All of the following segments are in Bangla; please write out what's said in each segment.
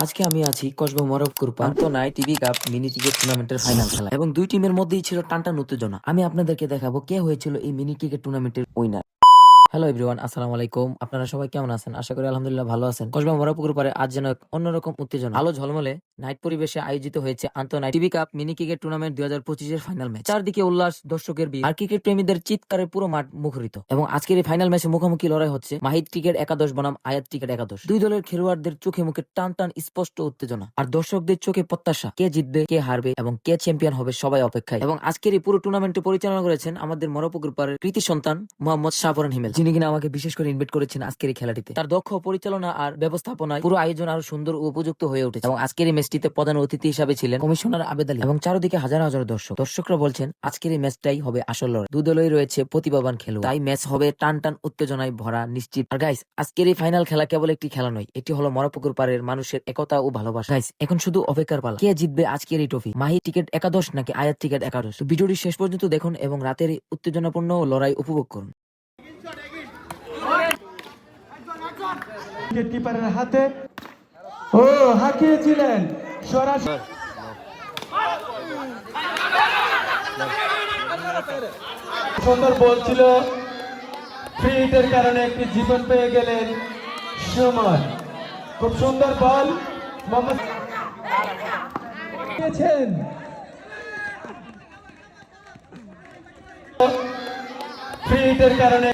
আজকে আমি আছি কসবা মরক্কোর নাই টিভি কাপ মিনি ক্রিকেট টুর্নামেন্টের ফাইনাল খেলা। এবং দুই টিমের মধ্যেই ছিল টানটান উত্তেজনা। আমি আপনাদেরকে দেখাবো কে হয়েছিল এই মিনি ক্রিকেট টুর্নামেন্টের উইনার হ্যালো এভরিওয়ান আসসালামু আলাইকুম আপনারা সবাই কেমন আছেন? আশা করি আলহামদুলিল্লাহ ভালো আছেন। কসবা মরাপুকুর পরে আজ যেন এক অন্যরকম উত্তেজনা। আলো ঝলমলে নাইট পরিবেশে আয়োজিত হয়েছে আন্তঃনাইট TV cup, mini cricket tournament দুই হাজার পঁচিশের ফাইনাল ম্যাচ। চারদিকে উল্লাস, দর্শকের ভিড় আর ক্রিকেট প্রেমীদের চিৎকারে পুরো মাঠ মুখরিত। এবং আজকের এই ফাইনাল ম্যাচে মুখোমুখি লড়াই হচ্ছে মাহিদ ক্রিকেট একাদশ বনাম আয়াত ক্রিকেট একাদশ। দুই দলের খেলোয়াড়দের চোখে মুখে টান টান স্পষ্ট উত্তেজনা। আর দর্শকদের চোখে প্রত্যাশা, কে জিতবে, কে হারবে এবং কে চ্যাম্পিয়ন হবে সবাই অপেক্ষায়। এবং আজকের এই পুরো টুর্নামেন্টে পরিচালনা করেছেন আমাদের মরপুকুর পাড়ের কৃতি সন্তান মোহাম্মদ শাহপরান হিমেল। যিনি কিনা আমাকে বিশেষ করে ইনভাইট করেছেন আজকের এই খেলাটিতে। তার দক্ষ পরিচালনা আর ব্যবস্থাপনায় পুরো আয়োজন আরও সুন্দর ও উপযুক্ত হয়ে উঠেছে। এবং আজকের এই ম্যাচটিতে প্রধান অতিথি হিসাবে ছিলেন কমিশনার আবেদ আলী এবং চারদিকে হাজার হাজার দর্শক। দর্শকরা বলছেন, আজকের এই ম্যাচটাই হবে আসল লড়াই। দু দলই রয়েছে প্রতিভাবান খেলোয়াড়। তাই ম্যাচ হবে টান টান, উত্তেজনায় ভরা, নিশ্চিত। আর গাইস আজকের এই ফাইনাল খেলা কেবল একটি খেলা নয়, এটি হলো মরপুকুর পাড়ের মানুষের একতা ও ভালোবাসা। গাইস এখন শুধু অপেক্ষার পালা। কে জিতবে আজকের এই ট্রফি মাহি টিকিট একাদশ নাকি আয়াত টিকিট একাদশ? ভিডিওটি শেষ পর্যন্ত দেখুন এবং রাতের উত্তেজনাপূর্ণ লড়াই উপভোগ করুন। কিপারের হাতে ও সরাসরি সুন্দর বল ছিল। ফ্রি হিটের কারণে একটি জীবন পেয়ে গেলেন সুমন। খুব সুন্দর বল। মোহাম্মদ। ফ্রি কারণে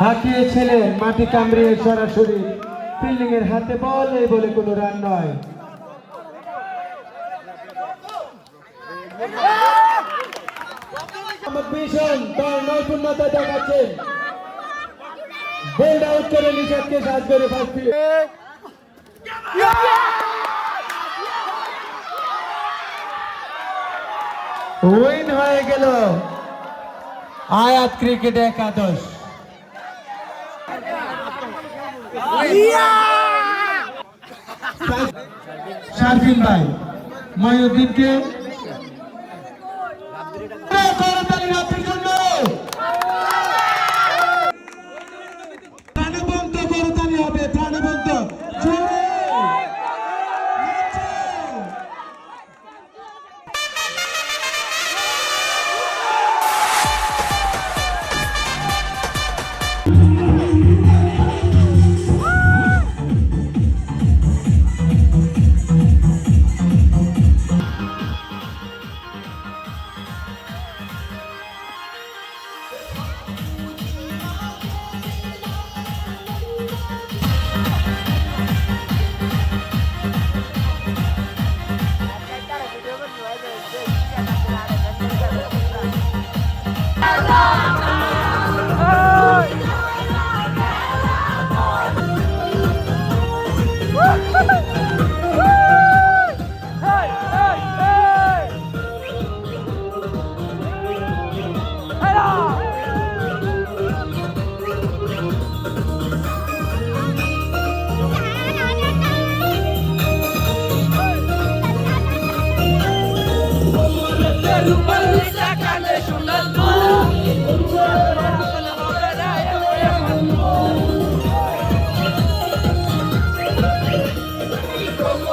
হাঁকিয়েছিলেন মাটি কামড়িয়ে সরাসরি। ফিল্ডিং এর হাতে বল, এই বলে কোনো রান নয়। ভীষণ, তার নৈপুণ্যতা দেখাচ্ছেন বোল্ড আউট করে নিষাদকে সাজ করে উইন হয়ে গেল। আয়াত ক্রিকেট একাদশ। শারফিন ভাই মহিউদ্দিনকে 大哥。